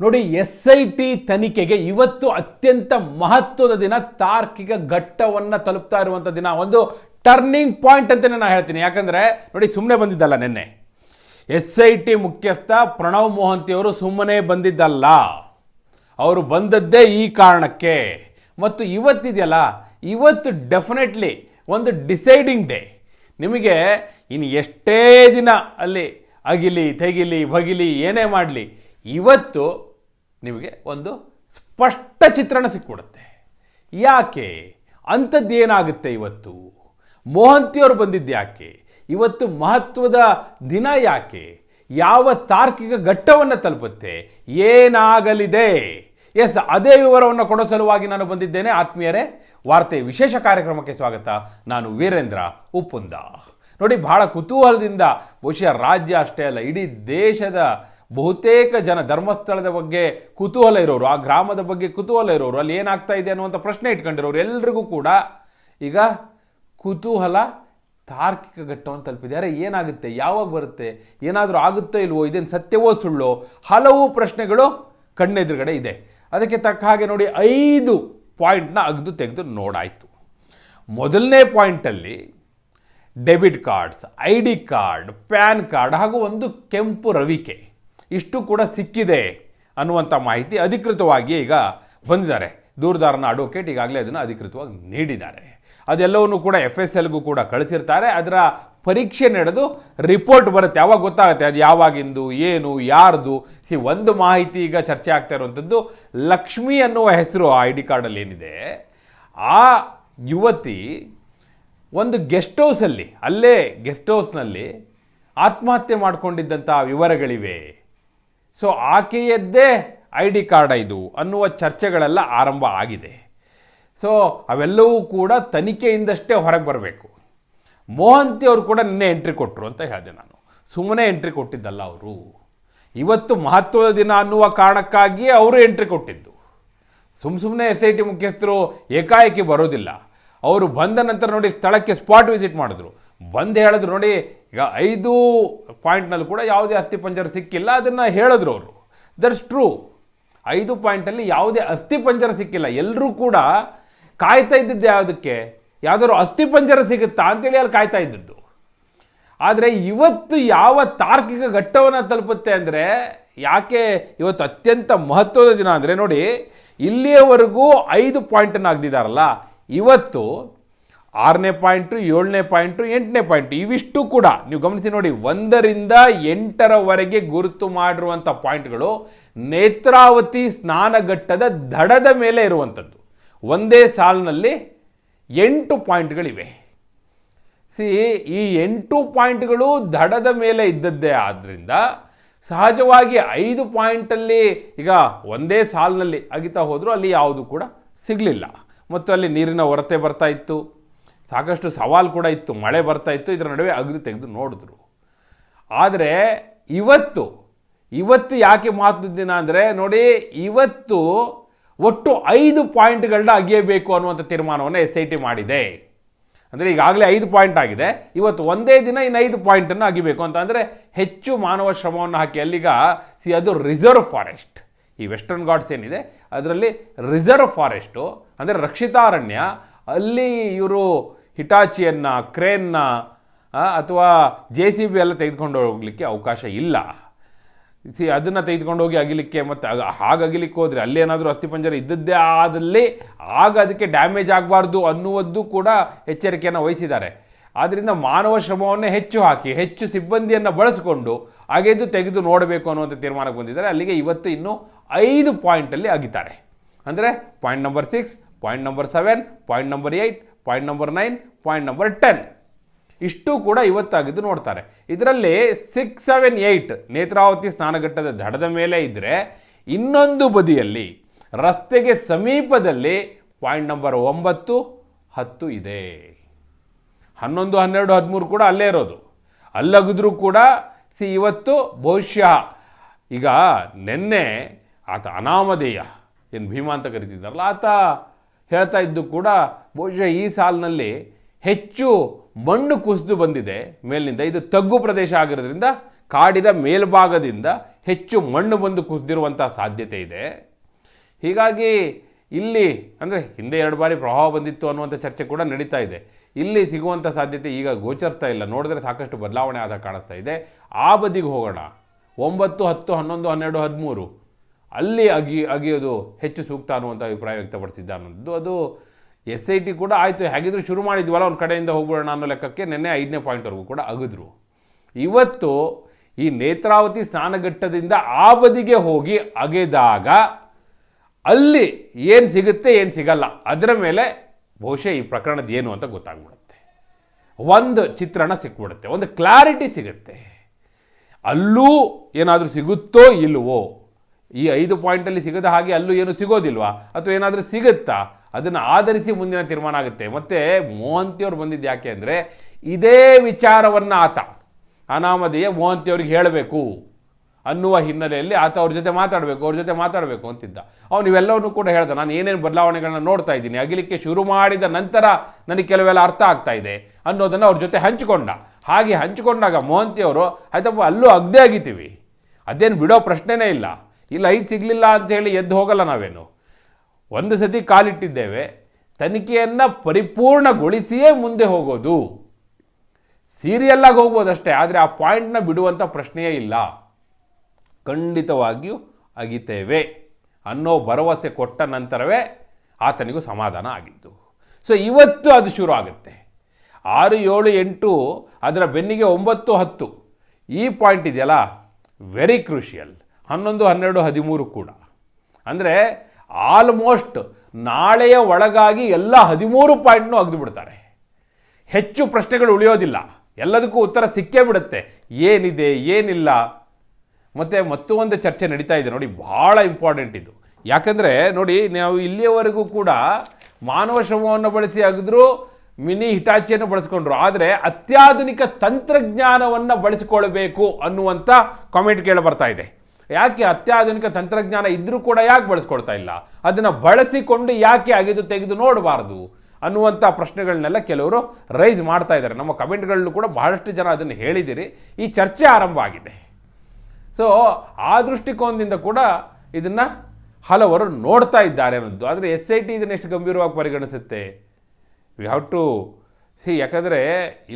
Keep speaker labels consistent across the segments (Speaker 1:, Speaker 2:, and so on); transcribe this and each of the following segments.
Speaker 1: ನೋಡಿ S I T ತನಿಖೆಗೆ ಇವತ್ತು ಅತ್ಯಂತ ಮಹತ್ವದ ದಿನ, ತಾರ್ಕಿಕ ಘಟ್ಟವನ್ನು ತಲುಪ್ತಾ ಇರುವಂಥ ದಿನ. ಒಂದು ಟರ್ನಿಂಗ್ ಪಾಯಿಂಟ್ ಅಂತಲೇ ನಾನು ಹೇಳ್ತೀನಿ. ಯಾಕಂದರೆ, ನೋಡಿ ಸುಮ್ಮನೆ ಬಂದಿದ್ದಲ್ಲ ನಿನ್ನೆ. ಎಸ್ ಐ ಟಿ ಮುಖ್ಯಸ್ಥ ಪ್ರಣವ್ ಮೋಹಂತಿಯವರು ಸುಮ್ಮನೆ ಬಂದಿದ್ದಲ್ಲ. ಅವರು ಬಂದದ್ದೇ ಈ ಕಾರಣಕ್ಕೆ. ಮತ್ತು ಇವತ್ತಿದೆಯಲ್ಲ, ಇವತ್ತು ಡೆಫಿನೆಟ್ಲಿ ಒಂದು ಡಿಸೈಡಿಂಗ್ ಡೇ ನಿಮಗೆ ಇನ್ನು ಎಷ್ಟೇ ದಿನ ಅಲ್ಲಿ ಅಗಿಲಿ, ತೆಗಿಲಿ ಬಗಿಲಿ ಏನೇ ಮಾಡಲಿ, ಇವತ್ತು ನಿಮಗೆ ಒಂದು ಸ್ಪಷ್ಟ ಚಿತ್ರಣ ಸಿಕ್ಕಿಬಿಡುತ್ತೆ ಯಾಕೆ? ಅಂಥದ್ದು ಏನಾಗುತ್ತೆ ಇವತ್ತು? ಮೋಹಂತಿಯವರು ಬಂದಿದ್ದು ಯಾಕೆ? ಇವತ್ತು ಮಹತ್ವದ ದಿನ ಯಾಕೆ? ಯಾವ ತಾರ್ಕಿಕ ಘಟ್ಟವನ್ನು ತಲುಪುತ್ತೆ? ಏನಾಗಲಿದೆ? ಎಸ್, ಅದೇ ವಿವರವನ್ನು ಕೊಡೋ ಸಲುವಾಗಿ ನಾನು ಬಂದಿದ್ದೇನೆ. ಆತ್ಮೀಯರೇ, ವಾರ್ತೆ ವಿಶೇಷ ಕಾರ್ಯಕ್ರಮಕ್ಕೆ ಸ್ವಾಗತ. ನಾನು ವೀರೇಂದ್ರ ಉಪ್ಪುಂದ. ನೋಡಿ, ಬಹಳ ಕುತೂಹಲದಿಂದ ಬಹುಶಃ ರಾಜ್ಯ ಅಷ್ಟೇ ಅಲ್ಲ, ಇಡೀ ದೇಶದ ಬಹುತೇಕ ಜನ ಧರ್ಮಸ್ಥಳದ ಬಗ್ಗೆ ಕುತೂಹಲ ಇರೋರು, ಆ ಗ್ರಾಮದ ಬಗ್ಗೆ ಕುತೂಹಲ ಇರೋರು, ಅಲ್ಲಿ ಏನಾಗ್ತಾ ಇದೆ ಅನ್ನುವಂಥ ಪ್ರಶ್ನೆ ಇಟ್ಕೊಂಡಿರೋರು ಎಲ್ರಿಗೂ ಕೂಡ ಈಗ ಕುತೂಹಲ ತಾರ್ಕಿಕ ಘಟ್ಟವನ್ನು ತಲುಪಿದೆ. ಅರೆ, ಏನಾಗುತ್ತೆ? ಯಾವಾಗ ಬರುತ್ತೆ? ಏನಾದರೂ ಆಗುತ್ತೋ ಇಲ್ವೋ? ಇದೇನು ಸತ್ಯವೋ ಸುಳ್ಳೋ? ಹಲವು ಪ್ರಶ್ನೆಗಳು ಕಣ್ಣೆದುರುಗಡೆ ಇದೆ. ಅದಕ್ಕೆ ತಕ್ಕ ಹಾಗೆ ನೋಡಿ, ಐದು ಪಾಯಿಂಟ್ನ ಅಗ್ದು ತೆಗೆದು ನೋಡಾಯಿತು. ಮೊದಲನೇ ಪಾಯಿಂಟಲ್ಲಿ debit cards, I D card, PAN card ಹಾಗೂ ಒಂದು ಕೆಂಪು ರವಿಕೆ. ಇಷ್ಟು ಕೂಡ ಸಿಕ್ಕಿದೆ ಅನ್ನುವಂಥ ಮಾಹಿತಿ ಅಧಿಕೃತವಾಗಿ ಈಗ ಬಂದಿದ್ದಾರೆ. ದೂರದಾರನ ಅಡ್ವೊಕೇಟ್ ಈಗಾಗಲೇ ಅದನ್ನು ಅಧಿಕೃತವಾಗಿ ನೀಡಿದ್ದಾರೆ. ಅದೆಲ್ಲವನ್ನು ಕೂಡ ಎಫ್ ಎಸ್ ಎಲ್ಗೂ ಕೂಡ ಕಳಿಸಿರ್ತಾರೆ. ಅದರ ಪರೀಕ್ಷೆ ನಡೆದು ರಿಪೋರ್ಟ್ ಬರುತ್ತೆ. ಯಾವಾಗ ಗೊತ್ತಾಗುತ್ತೆ? ಅದು ಯಾವಾಗಿಂದು, ಏನು, ಯಾರ್ದು? ಸಿ, ಒಂದು ಮಾಹಿತಿ ಈಗ ಚರ್ಚೆ ಆಗ್ತಾ ಇರುವಂಥದ್ದು ಲಕ್ಷ್ಮಿ ಅನ್ನುವ ಹೆಸರು ಆ ಐ ಡಿ ಕಾರ್ಡಲ್ಲಿ ಏನಿದೆ? ಆ ಯುವತಿ ಒಂದು ಗೆಸ್ಟ್ ಹೌಸಲ್ಲಿ ಅಲ್ಲೇ ಗೆಸ್ಟ್ ಹೌಸ್ನಲ್ಲಿ ಆತ್ಮಹತ್ಯೆ ಮಾಡಿಕೊಂಡಿದ್ದಂಥ ವಿವರಗಳಿವೆ. ಸೊ ಆಕೆಯದ್ದೇ ಐ ಡಿ ಕಾರ್ಡ್ ಇದು ಅನ್ನುವ ಚರ್ಚೆಗಳೆಲ್ಲ ಆರಂಭ ಆಗಿದೆ. ಸೊ ಅವೆಲ್ಲವೂ ಕೂಡ ತನಿಖೆಯಿಂದಷ್ಟೇ ಹೊರಗೆ ಬರಬೇಕು. ಮೋಹಂತಿ ಅವರು ಕೂಡ ನಿನ್ನೆ ಎಂಟ್ರಿ ಕೊಟ್ಟರು ಅಂತ ಹೇಳಿದೆ ನಾನು. ಸುಮ್ಮನೆ ಎಂಟ್ರಿ ಕೊಟ್ಟಿದ್ದಲ್ಲ ಅವರು. ಇವತ್ತು ಮಹತ್ವದ ದಿನ ಅನ್ನುವ ಕಾರಣಕ್ಕಾಗಿಯೇ ಅವರು ಎಂಟ್ರಿ ಕೊಟ್ಟಿದ್ದು. ಸುಮ್ಮ ಸುಮ್ಮನೆ ಎಸ್ ಐ ಟಿ ಮುಖ್ಯಸ್ಥರು ಏಕಾಏಕಿ ಬರೋದಿಲ್ಲ. ಅವರು ಬಂದ ನಂತರ ನೋಡಿ ಸ್ಥಳಕ್ಕೆ ಸ್ಪಾಟ್ ವಿಸಿಟ್ ಮಾಡಿದ್ರು. ಬಂದು ಹೇಳಿದ್ರು ನೋಡಿ, ಈಗ ಐದು ಪಾಯಿಂಟ್ನಲ್ಲಿ ಕೂಡ ಯಾವುದೇ ಅಸ್ಥಿಪಂಜರ ಸಿಕ್ಕಿಲ್ಲ, ಅದನ್ನು ಹೇಳಿದ್ರು ಅವರು. ದಟ್ಸ್ ಟ್ರೂ ಐದು ಪಾಯಿಂಟಲ್ಲಿ ಯಾವುದೇ ಅಸ್ಥಿಪಂಜರ ಸಿಕ್ಕಿಲ್ಲ. ಎಲ್ಲರೂ ಕೂಡ ಕಾಯ್ತಾ ಇದ್ದಿದ್ದು ಯಾವುದಕ್ಕೆ? ಯಾವುದಾದ್ರು ಅಸ್ಥಿಪಂಜರ ಸಿಗುತ್ತಾ ಅಂತೇಳಿ ಅಲ್ಲಿ ಕಾಯ್ತಾ ಇದ್ದದ್ದು. ಆದರೆ ಇವತ್ತು ಯಾವ ತಾರ್ಕಿಕ ಘಟ್ಟವನ್ನು ತಲುಪುತ್ತೆ ಅಂದರೆ, ಯಾಕೆ ಇವತ್ತು ಅತ್ಯಂತ ಮಹತ್ವದ ದಿನ ಅಂದರೆ ನೋಡಿ, ಇಲ್ಲಿಯವರೆಗೂ ಐದು ಪಾಯಿಂಟನ್ನು ಆಗದಿದ್ದಾರಲ್ಲ, ಇವತ್ತು ಆರನೇ ಪಾಯಿಂಟು, ಏಳನೇ ಪಾಯಿಂಟು, ಎಂಟನೇ ಪಾಯಿಂಟು, ಇವಿಷ್ಟು ಕೂಡ ನೀವು ಗಮನಿಸಿ ನೋಡಿ, ಒಂದರಿಂದ ಎಂಟರವರೆಗೆ ಗುರುತು ಮಾಡಿರುವಂಥ ಪಾಯಿಂಟ್ಗಳು ನೇತ್ರಾವತಿ ಸ್ನಾನಘಟ್ಟದ ದಡದ ಮೇಲೆ ಇರುವಂಥದ್ದು. ಒಂದೇ ಸಾಲಿನಲ್ಲಿ ಎಂಟು ಪಾಯಿಂಟ್ಗಳಿವೆ. ಸಿ, ಈ ಎಂಟು ಪಾಯಿಂಟ್ಗಳು ದಡದ ಮೇಲೆ ಇದ್ದದ್ದೇ ಆದ್ದರಿಂದ ಸಹಜವಾಗಿ ಐದು ಪಾಯಿಂಟಲ್ಲಿ ಈಗ ಒಂದೇ ಸಾಲಿನಲ್ಲಿ ಅಗಿತಾ ಹೋದರೂ ಅಲ್ಲಿ ಯಾವುದು ಕೂಡ ಸಿಗಲಿಲ್ಲ. ಮತ್ತು ಅಲ್ಲಿ ನೀರಿನ ಹೊರತೆ ಬರ್ತಾ ಇತ್ತು. ಸಾಕಷ್ಟು ಸವಾಲು ಕೂಡ ಇತ್ತು, ಮಳೆ ಬರ್ತಾ ಇತ್ತು, ಇದರ ನಡುವೆ ಅಗದು ತೆಗೆದು ನೋಡಿದ್ರು. ಆದರೆ ಇವತ್ತು ಇವತ್ತು ಯಾಕೆ ಮಾತು ದಿನ ಅಂದರೆ, ನೋಡಿ, ಇವತ್ತು ಒಟ್ಟು ಐದು ಪಾಯಿಂಟ್ಗಳನ್ನ ಅಗಿಯಬೇಕು ಅನ್ನುವಂಥ ತೀರ್ಮಾನವನ್ನು ಎಸ್ ಐ ಟಿ ಮಾಡಿದೆ. ಅಂದರೆ ಈಗಾಗಲೇ ಐದು ಪಾಯಿಂಟ್ ಆಗಿದೆ. ಇವತ್ತು ಒಂದೇ ದಿನ ಇನ್ನು ಐದು ಪಾಯಿಂಟನ್ನು ಅಗಿಬೇಕು ಅಂತ ಅಂದರೆ ಹೆಚ್ಚು ಮಾನವ ಶ್ರಮವನ್ನು ಹಾಕಿ ಅಲ್ಲಿಗ ಸಿ ಅದು ರಿಸರ್ವ್ ಫಾರೆಸ್ಟ್. ಈ ವೆಸ್ಟರ್ನ್ ಘಾಟ್ಸ್ ಏನಿದೆ, ಅದರಲ್ಲಿ ರಿಸರ್ವ್ ಫಾರೆಸ್ಟು, ಅಂದರೆ ರಕ್ಷಿತಾರಣ್ಯ ಅಲ್ಲಿ ಇವರು ಹಿಟಾಚಿಯನ್ನು, ಕ್ರೇನ್ನ ಅಥವಾ ಜೆ ಸಿ ಬಿ ಎಲ್ಲ ತೆಗೆದುಕೊಂಡು ಹೋಗಲಿಕ್ಕೆ ಅವಕಾಶ ಇಲ್ಲ. ಸಿ, ಅದನ್ನು ತೆಗೆದುಕೊಂಡು ಹೋಗಿ ಅಗಿಲಿಕ್ಕೆ ಮತ್ತು ಹಾಗೆ ಅಗಿಲಿಕ್ಕೆ ಹೋದರೆ ಅಲ್ಲೇನಾದರೂ ಅಸ್ಥಿಪಂಜರ ಇದ್ದದ್ದೇ ಆದಲ್ಲಿ ಆಗ ಅದಕ್ಕೆ ಡ್ಯಾಮೇಜ್ ಆಗಬಾರ್ದು ಅನ್ನುವುದು ಕೂಡ ಎಚ್ಚರಿಕೆಯನ್ನು ವಹಿಸಿದ್ದಾರೆ. ಆದ್ದರಿಂದ ಮಾನವ ಶ್ರಮವನ್ನೇ ಹೆಚ್ಚು ಹಾಕಿ, ಹೆಚ್ಚು ಸಿಬ್ಬಂದಿಯನ್ನು ಬಳಸಿಕೊಂಡು ಅಗೆದು ತೆಗೆದು ನೋಡಬೇಕು ಅನ್ನುವಂಥ ತೀರ್ಮಾನಕ್ಕೆ ಬಂದಿದ್ದಾರೆ. ಅಲ್ಲಿಗೆ ಇವತ್ತು ಇನ್ನೂ ಐದು ಪಾಯಿಂಟಲ್ಲಿ ಅಗಿತಾರೆ. ಅಂದರೆ point number six point number seven point number eight point number nine point number ten ಇಷ್ಟು ಕೂಡ ಇವತ್ತಾಗಿದ್ದು ನೋಡ್ತಾರೆ. ಇದರಲ್ಲಿ ಸಿಕ್ಸ್ ಸೆವೆನ್ ಏಯ್ಟ್ ನೇತ್ರಾವತಿ ಸ್ನಾನಘಟ್ಟದ ದಡದ ಮೇಲೆ ಇದ್ದರೆ ಇನ್ನೊಂದು ಬದಿಯಲ್ಲಿ ರಸ್ತೆಗೆ ಸಮೀಪದಲ್ಲಿ ಪಾಯಿಂಟ್ ನಂಬರ್ ಒಂಬತ್ತು, ಹತ್ತು ಇದೆ. ಹನ್ನೊಂದು, ಹನ್ನೆರಡು, ಹದಿಮೂರು ಕೂಡ ಅಲ್ಲೇ ಇರೋದು. ಅಲ್ಲಗಿದ್ರೂ ಕೂಡ ಸಿ, ಇವತ್ತು ಬಹುಶಃ ಈಗ ನಿನ್ನೆ ಆತ ಅನಾಮಧೇಯ, ಏನು ಭೀಮಾ ಅಂತ ಕರಿತಿದ್ದಾರಲ್ಲ, ಆತ ಹೇಳ್ತಾ ಇದ್ದು ಕೂಡ ಬಹುಶಃ ಈ ಸಾಲಿನಲ್ಲಿ ಹೆಚ್ಚು ಮಣ್ಣು ಕುಸಿದು ಬಂದಿದೆ. ಮೇಲಿನಿಂದ ಇದು ತಗ್ಗು ಪ್ರದೇಶ ಆಗಿರೋದ್ರಿಂದ ಕಾಡಿನ ಮೇಲ್ಭಾಗದಿಂದ ಹೆಚ್ಚು ಮಣ್ಣು ಬಂದು ಕುಸಿದಿರುವಂಥ ಸಾಧ್ಯತೆ ಇದೆ. ಹೀಗಾಗಿ ಇಲ್ಲಿ ಅಂದರೆ ಹಿಂದೆ ಎರಡು ಬಾರಿ ಪ್ರಭಾವ ಬಂದಿತ್ತು ಅನ್ನುವಂಥ ಚರ್ಚೆ ಕೂಡ ನಡೀತಾ ಇದೆ. ಇಲ್ಲಿ ಸಿಗುವಂಥ ಸಾಧ್ಯತೆ ಈಗ ಗೋಚರಿಸ್ತಾ ಇಲ್ಲ. ನೋಡಿದ್ರೆ ಸಾಕಷ್ಟು ಬದಲಾವಣೆ ಆದ ಕಾಣಿಸ್ತಾ ಇದೆ. ಆ ಬದಿಗೆ ಹೋಗೋಣ. ಒಂಬತ್ತು, ಹತ್ತು, ಹನ್ನೊಂದು, ಹನ್ನೆರಡು, ಹದಿಮೂರು. ಅಲ್ಲಿ ಅಗಿ, ಅಗಿಯೋದು ಹೆಚ್ಚು ಸೂಕ್ತ ಅನ್ನುವಂಥ ಅಭಿಪ್ರಾಯ ವ್ಯಕ್ತಪಡಿಸಿದ್ದ ಅನ್ನೋದು. ಅದು ಎಸ್ ಐ ಟಿ ಕೂಡ ಆಯಿತು, ಹೇಗಿದ್ರು ಶುರು ಮಾಡಿದ್ವಲ್ಲ ಒಂದು ಕಡೆಯಿಂದ ಹೋಗ್ಬಿಡೋಣ ಅನ್ನೋ ಲೆಕ್ಕಕ್ಕೆ ನಿನ್ನೆ ಐದನೇ ಪಾಯಿಂಟ್ವರೆಗೂ ಕೂಡ ಅಗಿದ್ರು. ಇವತ್ತು ಈ ನೇತ್ರಾವತಿ ಸ್ನಾನಘಟ್ಟದಿಂದ ಆ ಬದಿಗೆ ಹೋಗಿ ಅಗೆದಾಗ ಅಲ್ಲಿ ಏನು ಸಿಗುತ್ತೆ, ಏನು ಸಿಗಲ್ಲ. ಅದರ ಮೇಲೆ ಬಹುಶಃ ಈ ಪ್ರಕರಣದ ಏನು ಅಂತ ಗೊತ್ತಾಗ್ಬಿಡುತ್ತೆ. ಒಂದು ಚಿತ್ರಣ ಸಿಕ್ಬಿಡುತ್ತೆ, ಒಂದು ಕ್ಲಾರಿಟಿ ಸಿಗುತ್ತೆ. ಅಲ್ಲೂ ಏನಾದರೂ ಸಿಗುತ್ತೋ ಇಲ್ವೋ ಈ ಐದು ಪಾಯಿಂಟಲ್ಲಿ ಸಿಗದ ಹಾಗೆ ಅಲ್ಲೂ ಏನು ಸಿಗೋದಿಲ್ವಾ? ಅಥವಾ ಏನಾದರೂ ಸಿಗುತ್ತಾ? ಅದನ್ನು ಆಧರಿಸಿ ಮುಂದಿನ ತೀರ್ಮಾನ ಆಗುತ್ತೆ. ಮತ್ತು ಮೋಹಂತಿಯವ್ರು ಬಂದಿದ್ದು ಯಾಕೆ ಅಂದರೆ ಇದೇ ವಿಚಾರವನ್ನು ಆತ, ಅನಾಮಧೇಯ ಮೋಹಂತಿಯವ್ರಿಗೆ ಹೇಳಬೇಕು. ಅನ್ನುವ ಹಿನ್ನೆಲೆಯಲ್ಲಿ ಆತ ಅವ್ರ ಜೊತೆ ಮಾತಾಡಬೇಕು, ಅವ್ರ ಜೊತೆ ಮಾತಾಡಬೇಕು ಅಂತಿದ್ದ. ಅವನು ಇವೆಲ್ಲವನ್ನೂ ಕೂಡ ಹೇಳ್ದೆ. ನಾನು ಏನೇನು ಬದಲಾವಣೆಗಳನ್ನ ನೋಡ್ತಾ ಇದ್ದೀನಿ, ಅಗಿಲಿಕ್ಕೆ ಶುರು ಮಾಡಿದ ನಂತರ ನನಗೆ ಕೆಲವೆಲ್ಲ ಅರ್ಥ ಆಗ್ತಾ ಇದೆ ಅನ್ನೋದನ್ನು ಅವ್ರ ಜೊತೆ ಹಂಚಿಕೊಂಡ. ಹಾಗೆ ಹಂಚಿಕೊಂಡಾಗ ಮೋಹಂತಿಯವರು, ಆಯ್ತಪ್ಪ, ಅಲ್ಲೂ ಅಗ್ದೇ ಆಗಿತೀವಿ ಅದೇನು ಬಿಡೋ ಪ್ರಶ್ನೆನೇ ಇಲ್ಲ. ಇಲ್ಲ ಐದು ಸಿಗಲಿಲ್ಲ ಅಂತ ಹೇಳಿ ಎದ್ದು ಹೋಗಲ್ಲ ನಾವೇನು? ಒಂದು ಸತಿ ಕಾಲಿಟ್ಟಿದ್ದೇವೆ, ತನಿಖೆಯನ್ನು ಪರಿಪೂರ್ಣಗೊಳಿಸಿಯೇ ಮುಂದೆ ಹೋಗೋದು. ಸೀರಿಯಲ್ಲಾಗಿ ಹೋಗ್ಬೋದಷ್ಟೇ, ಆದರೆ ಆ ಪಾಯಿಂಟ್ನ ಬಿಡುವಂಥ ಪ್ರಶ್ನೆಯೇ ಇಲ್ಲ. ಖಂಡಿತವಾಗಿಯೂ ಅಗಿತೇವೆ ಅನ್ನೋ ಭರವಸೆ ಕೊಟ್ಟ ನಂತರವೇ ಆತನಿಗೂ ಸಮಾಧಾನ ಆಗಿದ್ದು. ಸೊ ಇವತ್ತು ಅದು ಶುರು ಆಗುತ್ತೆ. ಆರು, ಏಳು, ಎಂಟು, ಅದರ ಬೆನ್ನಿಗೆ ಒಂಬತ್ತು, ಹತ್ತು, ಈ ಪಾಯಿಂಟ್ ಇದೆಯಲ್ಲ? ವೆರಿ ಕ್ರೂಷಿಯಲ್ ಹನ್ನೊಂದು, ಹನ್ನೆರಡು, ಹದಿಮೂರು ಕೂಡ. ಅಂದರೆ ಆಲ್ಮೋಸ್ಟ್ ನಾಳೆಯ ಒಳಗಾಗಿ ಎಲ್ಲ ಹದಿಮೂರು ಪಾಯಿಂಟ್ನೂ ಅಗ್ದು ಬಿಡ್ತಾರೆ ಹೆಚ್ಚು ಪ್ರಶ್ನೆಗಳು ಉಳಿಯೋದಿಲ್ಲ. ಎಲ್ಲದಕ್ಕೂ ಉತ್ತರ ಸಿಕ್ಕೇ ಬಿಡುತ್ತೆ. ಏನಿದೆ, ಏನಿಲ್ಲ. ಮತ್ತು ಮತ್ತೊಂದು ಚರ್ಚೆ ನಡೀತಾ ಇದೆ. ನೋಡಿ ಭಾಳ ಇಂಪಾರ್ಟೆಂಟ್ ಇದು. ಯಾಕಂದರೆ, ನೋಡಿ, ನಾವು ಇಲ್ಲಿಯವರೆಗೂ ಕೂಡ ಮಾನವ ಶ್ರಮವನ್ನು ಬಳಸಿ ಅಗಿದ್ರು, ಮಿನಿ ಹಿಟಾಚಿಯನ್ನು ಬಳಸ್ಕೊಂಡ್ರು. ಆದರೆ ಅತ್ಯಾಧುನಿಕ ತಂತ್ರಜ್ಞಾನವನ್ನು ಬಳಸಿಕೊಳ್ಬೇಕು ಅನ್ನುವಂಥ ಕಾಮೆಂಟ್ ಕೇಳಿ ಬರ್ತಾ ಇದೆ. ಯಾಕೆ ಅತ್ಯಾಧುನಿಕ ತಂತ್ರಜ್ಞಾನ ಇದ್ರೂ ಕೂಡ ಯಾಕೆ ಬಳಸ್ಕೊಳ್ತಾ ಇಲ್ಲ? ಅದನ್ನು ಬಳಸಿಕೊಂಡು ಯಾಕೆ ಅಗೆದು ತೆಗೆದು ನೋಡಬಾರ್ದು? ಅನ್ನುವಂಥ ಪ್ರಶ್ನೆಗಳನ್ನೆಲ್ಲ ಕೆಲವರು ರೈಸ್ ಮಾಡ್ತಾ ಇದ್ದಾರೆ. ನಮ್ಮ ಕಮೆಂಟ್ಗಳಲ್ಲೂ ಕೂಡ ಬಹಳಷ್ಟು ಜನ ಅದನ್ನು ಹೇಳಿದಿರಿ ಈ ಚರ್ಚೆ ಆರಂಭ ಆಗಿದೆ. ಸೊ ಆ ದೃಷ್ಟಿಕೋನದಿಂದ ಕೂಡ ಇದನ್ನು ಹಲವರು ನೋಡ್ತಾ ಇದ್ದಾರೆ ಅನ್ನೋದು. ಆದರೆ ಎಸ್ ಐ ಟಿ ಇದನ್ನು ಎಷ್ಟು ಗಂಭೀರವಾಗಿ ಪರಿಗಣಿಸುತ್ತೆ? ವಿ ಹ್ಯಾವ್ ಟು ಸಿ ಯಾಕಂದರೆ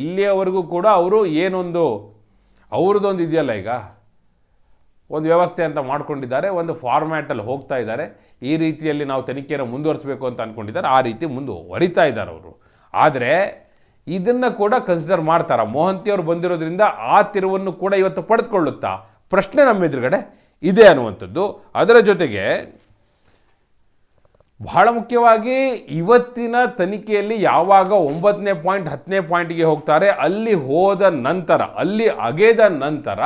Speaker 1: ಇಲ್ಲಿಯವರೆಗೂ ಕೂಡ ಅವರು ಏನೊಂದು, ಅವ್ರದ್ದೊಂದು ಇದೆಯಲ್ಲ ಈಗ? ಒಂದು ವ್ಯವಸ್ಥೆ ಅಂತ ಮಾಡ್ಕೊಂಡಿದ್ದಾರೆ, ಒಂದು ಫಾರ್ಮ್ಯಾಟಲ್ಲಿ ಹೋಗ್ತಾ ಇದ್ದಾರೆ. ಈ ರೀತಿಯಲ್ಲಿ ನಾವು ತನಿಖೆಯನ್ನು ಮುಂದುವರಿಸಬೇಕು ಅಂತ ಅಂದ್ಕೊಂಡಿದ್ದಾರೆ ಆ ರೀತಿ ಮುಂದುವರಿತಾ ಇದ್ದಾರೆ ಅವರು. ಆದರೆ ಇದನ್ನು ಕೂಡ ಕನ್ಸಿಡರ್ ಮಾಡ್ತಾರ? ಮೋಹಂತಿಯವರು ಬಂದಿರೋದ್ರಿಂದ ಆ ತಿರುವನ್ನು ಕೂಡ ಇವತ್ತು ಪಡೆದುಕೊಳ್ಳುತ್ತಾ? ಪ್ರಶ್ನೆ ನಮ್ಮ ಎದುರುಗಡೆ ಇದೆ ಅನ್ನುವಂಥದ್ದು. ಅದರ ಜೊತೆಗೆ ಬಹಳ ಮುಖ್ಯವಾಗಿ ಇವತ್ತಿನ ತನಿಖೆಯಲ್ಲಿ ಯಾವಾಗ ಒಂಬತ್ತನೇ ಪಾಯಿಂಟ್, ಹತ್ತನೇ ಪಾಯಿಂಟ್ಗೆ ಹೋಗ್ತಾರೆ, ಅಲ್ಲಿ ಹೋದ ನಂತರ, ಅಲ್ಲಿ ಅಗೆದ ನಂತರ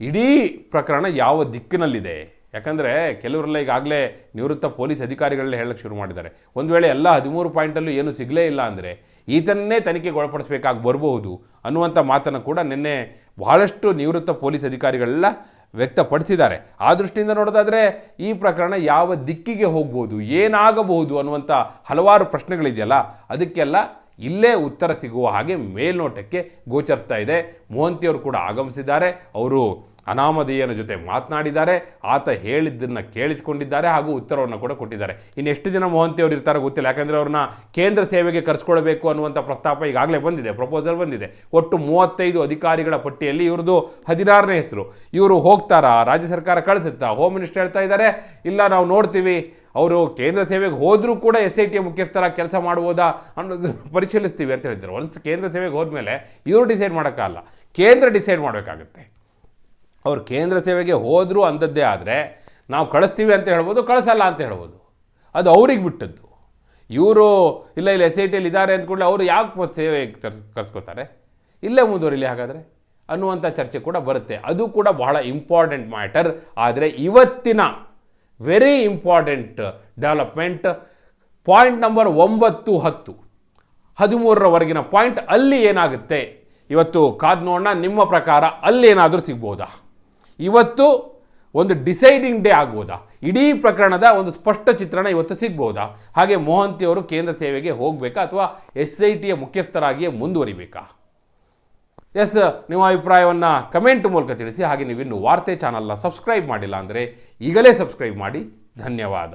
Speaker 1: ಇಡೀ ಪ್ರಕರಣ ಯಾವ ದಿಕ್ಕಿನಲ್ಲಿದೆ? ಯಾಕಂದರೆ ಕೆಲವರೆಲ್ಲ ಈಗಾಗಲೇ ನಿವೃತ್ತ ಪೊಲೀಸ್ ಅಧಿಕಾರಿಗಳನ್ನ ಹೇಳಕ್ಕೆ ಶುರು ಮಾಡಿದ್ದಾರೆ. ಒಂದು ವೇಳೆ ಎಲ್ಲ ಹದಿಮೂರು ಪಾಯಿಂಟಲ್ಲೂ ಏನು ಸಿಗಲೇ ಇಲ್ಲ ಅಂದರೆ ಈತನ್ನೇ ತನಿಖೆಗೆ ಒಳಪಡಿಸಬೇಕಾಗಿ ಬರಬಹುದು ಅನ್ನುವಂಥ ಮಾತನ್ನು ಕೂಡ ನಿನ್ನೆ ಬಹಳಷ್ಟು ನಿವೃತ್ತ ಪೊಲೀಸ್ ಅಧಿಕಾರಿಗಳೆಲ್ಲ ವ್ಯಕ್ತಪಡಿಸಿದ್ದಾರೆ. ಆ ದೃಷ್ಟಿಯಿಂದ ನೋಡೋದಾದರೆ ಈ ಪ್ರಕರಣ ಯಾವ ದಿಕ್ಕಿಗೆ ಹೋಗ್ಬೋದು, ಏನಾಗಬಹುದು ಅನ್ನುವಂಥ ಹಲವಾರು ಪ್ರಶ್ನೆಗಳಿದೆಯಲ್ಲ, ಅದಕ್ಕೆಲ್ಲ ಇಲ್ಲೇ ಉತ್ತರ ಸಿಗುವ ಹಾಗೆ ಮೇಲ್ನೋಟಕ್ಕೆ ಗೋಚರಿಸ್ತಾ ಇದೆ. ಮೋಹಂತಿಯವರು ಕೂಡ ಆಗಮಿಸಿದ್ದಾರೆ. ಅವರು ಅನಾಮಧೇಯನ ಜೊತೆ ಮಾತನಾಡಿದ್ದಾರೆ. ಆತ ಹೇಳಿದ್ದನ್ನು ಕೇಳಿಸಿಕೊಂಡಿದ್ದಾರೆ ಹಾಗೂ ಉತ್ತರವನ್ನು ಕೂಡ ಕೊಟ್ಟಿದ್ದಾರೆ. ಇನ್ನು ಎಷ್ಟು ಜನ ಮೋಹಂತಿ ಅವರು ಇರ್ತಾರೋ ಗೊತ್ತಿಲ್ಲ. ಯಾಕಂದರೆ ಅವ್ರನ್ನ ಕೇಂದ್ರ ಸೇವೆಗೆ ಕರೆಸ್ಕೊಳ್ಬೇಕು ಅನ್ನುವಂಥ ಪ್ರಸ್ತಾಪ ಈಗಾಗಲೇ ಬಂದಿದೆ ಪ್ರಪೋಸಲ್ ಬಂದಿದೆ. ಒಟ್ಟು ಮೂವತ್ತೈದು ಅಧಿಕಾರಿಗಳ ಪಟ್ಟಿಯಲ್ಲಿ ಇವ್ರದ್ದು ಹದಿನಾರನೇ ಹೆಸರು. ಇವರು ಹೋಗ್ತಾರಾ? ರಾಜ್ಯ ಸರ್ಕಾರ ಕಳಿಸುತ್ತಾ? ಹೋಮ್ ಮಿನಿಸ್ಟರ್ ಹೇಳ್ತಾ ಇದ್ದಾರೆ, ಇಲ್ಲ, ನಾವು ನೋಡ್ತೀವಿ. ಅವರು ಕೇಂದ್ರ ಸೇವೆಗೆ ಹೋದರೂ ಕೂಡ ಎಸ್ ಐ ಟಿ ಮುಖ್ಯಸ್ಥರ ಕೆಲಸ ಮಾಡ್ಬೋದಾ ಅನ್ನೋದು ಪರಿಶೀಲಿಸ್ತೀವಿ ಅಂತ ಹೇಳಿದ್ದಾರೆ ಒನ್ಸ್ ಕೇಂದ್ರ ಸೇವೆಗೆ ಹೋದ್ಮೇಲೆ ಇವರು ಡಿಸೈಡ್ ಮಾಡೋಕ್ಕಲ್ಲ. ಕೇಂದ್ರ ಡಿಸೈಡ್ ಮಾಡಬೇಕಾಗುತ್ತೆ. ಅವ್ರು ಕೇಂದ್ರ ಸೇವೆಗೆ ಹೋದರೂ ಅಂಥದ್ದೇ ಆದರೆ ನಾವು ಕಳಿಸ್ತೀವಿ ಅಂತ ಹೇಳ್ಬೋದು, ಕಳಿಸಲ್ಲ ಅಂತ ಹೇಳ್ಬೋದು. ಅದು ಅವ್ರಿಗೆ ಬಿಟ್ಟದ್ದು. ಇವರು, ಇಲ್ಲ ಇಲ್ಲ ಎಸ್ ಐ ಟಿಯಲ್ಲಿ ಇದ್ದಾರೆ ಅಂದ್ಕೂಡಲೇ ಅವರು ಯಾವ ಸೇವೆ ತರ್ಸ್, ಕರ್ಸ್ಕೋತಾರೆ? ಇಲ್ಲೇ ಮುಂದುವರಿಲಿ ಹಾಗಾದರೆ? ಅನ್ನುವಂಥ ಚರ್ಚೆ ಕೂಡ ಬರುತ್ತೆ. ಅದು ಕೂಡ ಬಹಳ ಇಂಪಾರ್ಟೆಂಟ್ ಮ್ಯಾಟರ್ ಆದರೆ ಇವತ್ತಿನ very important development point number ಒಂಬತ್ತು ಹತ್ತು. ಹದಿಮೂರರವರೆಗಿನ ಪಾಯಿಂಟ್ ಅಲ್ಲಿ ಏನಾಗುತ್ತೆ? ಇವತ್ತು ಕಾದ್ ನೋಡೋಣ, ನಿಮ್ಮ ಪ್ರಕಾರ ಅಲ್ಲಿ ಏನಾದರೂ ಸಿಗ್ಬೋದಾ? ಇವತ್ತು ಒಂದು ಡಿಸೈಡಿಂಗ್ ಡೇ ಆಗ್ಬೋದಾ? ಇಡೀ ಪ್ರಕರಣದ ಒಂದು ಸ್ಪಷ್ಟ ಚಿತ್ರಣ ಇವತ್ತು ಸಿಗ್ಬೋದಾ? ಹಾಗೆ ಮೋಹಂತಿ ಅವರು ಕೇಂದ್ರ ಸೇವೆಗೆ ಹೋಗಬೇಕಾ ಅಥವಾ ಎಸ್ ಐ ಟಿಯ ಮುಖ್ಯಸ್ಥರಾಗಿಯೇ ಮುಂದುವರಿಬೇಕಾ? ಎಸ್, ನಿಮ್ಮ ಅಭಿಪ್ರಾಯವನ್ನು ಕಮೆಂಟ್ ಮೂಲಕ ತಿಳಿಸಿ, ಹಾಗೆ ನೀವಿನ್ನು ವಾರ್ತೆ ಚಾನಲ್ನ ಸಬ್ಸ್ಕ್ರೈಬ್ ಮಾಡಿಲ್ಲ ಅಂದರೆ ಈಗಲೇ ಸಬ್ಸ್ಕ್ರೈಬ್ ಮಾಡಿ. ಧನ್ಯವಾದ.